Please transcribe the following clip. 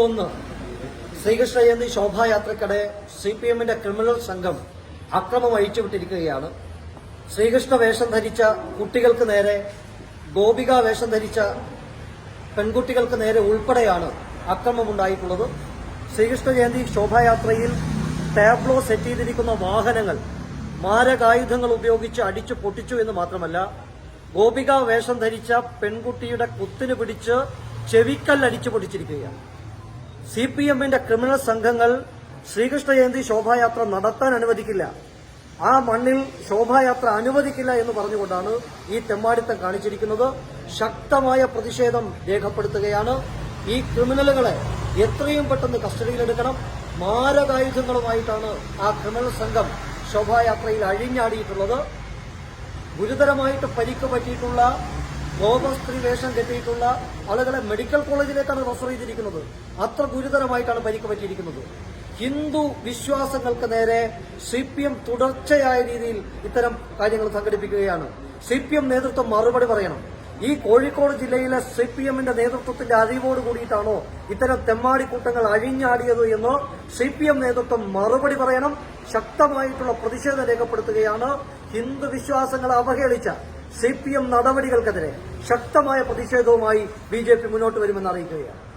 ഒന്ന് ശ്രീകൃഷ്ണ ജയന്തി ശോഭായാത്രക്കിടെ C P എമ്മിന്റെ ക്രിമിനൽ സംഘം അക്രമം അഴിച്ചുവിട്ടിരിക്കുകയാണ്. ശ്രീകൃഷ്ണ വേഷം ധരിച്ച കുട്ടികൾക്ക് നേരെ ഗോപിക വേഷം ധരിച്ച പെൺകുട്ടികൾക്ക് നേരെ ഉൾപ്പെടെയാണ് അക്രമമുണ്ടായിട്ടുള്ളത്. ശ്രീകൃഷ്ണ ജയന്തി ശോഭായാത്രയിൽ ടാബ്ലോ സെറ്റ് ചെയ്തിരിക്കുന്ന വാഹനങ്ങൾ മാരകായുധങ്ങൾ ഉപയോഗിച്ച് അടിച്ചു പൊട്ടിച്ചു എന്ന് മാത്രമല്ല ഗോപിക വേഷം ധരിച്ച പെൺകുട്ടിയുടെ കുത്തിന് പിടിച്ച് ചെവിക്കല്ലടിച്ചു പൊട്ടിച്ചിരിക്കുകയാണ്. സി പി എമ്മിന്റെ ക്രിമിനൽ സംഘങ്ങൾ ശ്രീകൃഷ്ണ ജയന്തി ശോഭായാത്ര നടത്താൻ അനുവദിക്കില്ല. ആ മണ്ണിൽ ശോഭായാത്ര അനുവദിക്കില്ല എന്ന് പറഞ്ഞുകൊണ്ടാണ് ഈ തെമ്മാടിത്തം കാണിച്ചിരിക്കുന്നത്. ശക്തമായ പ്രതിഷേധം രേഖപ്പെടുത്തുകയാണ്. ഈ ക്രിമിനലുകളെ എത്രയും പെട്ടെന്ന് കസ്റ്റഡിയിലെടുക്കണം. മാരകായുധങ്ങളുമായിട്ടാണ് ആ ക്രിമിനൽ സംഘം ശോഭായാത്രയിൽ അഴിഞ്ഞാടിയിട്ടുള്ളത്. ഗുരുതരമായിട്ട് പരിക്ക് പറ്റിയിട്ടുള്ള ഗോപസ്ത്രീ വേഷം കെട്ടിയിട്ടുള്ള ആളുകളെ മെഡിക്കൽ കോളേജിലേക്കാണ് റെഫർ ചെയ്തിരിക്കുന്നത്. അത്ര ഗുരുതരമായിട്ടാണ് പരിക്ക് പറ്റിയിരിക്കുന്നത്. ഹിന്ദു വിശ്വാസങ്ങൾക്ക് നേരെ സി പി എം തുടർച്ചയായ രീതിയിൽ ഇത്തരം കാര്യങ്ങൾ സംഘടിപ്പിക്കുകയാണ്. സി പി എം നേതൃത്വം മറുപടി പറയണം. ഈ കോഴിക്കോട് ജില്ലയിലെ സി പി എമ്മിന്റെ നേതൃത്വത്തിന്റെ അറിവോട് കൂടിയിട്ടാണോ ഇത്തരം തെമ്മാടിക്കൂട്ടങ്ങൾ അഴിഞ്ഞാടിയത് എന്ന് സി പി എം നേതൃത്വം മറുപടി പറയണം. ശക്തമായിട്ടുള്ള പ്രതിഷേധം രേഖപ്പെടുത്തുകയാണ് ഹിന്ദു വിശ്വാസങ്ങളെ അവഹേളിച്ച സി പി എം നടപടികൾക്കെതിരെ. ശക്തമായ പ്രതിഷേധവുമായി ബി മുന്നോട്ട് വരുമെന്ന് അറിയിക്കുകയാണ്.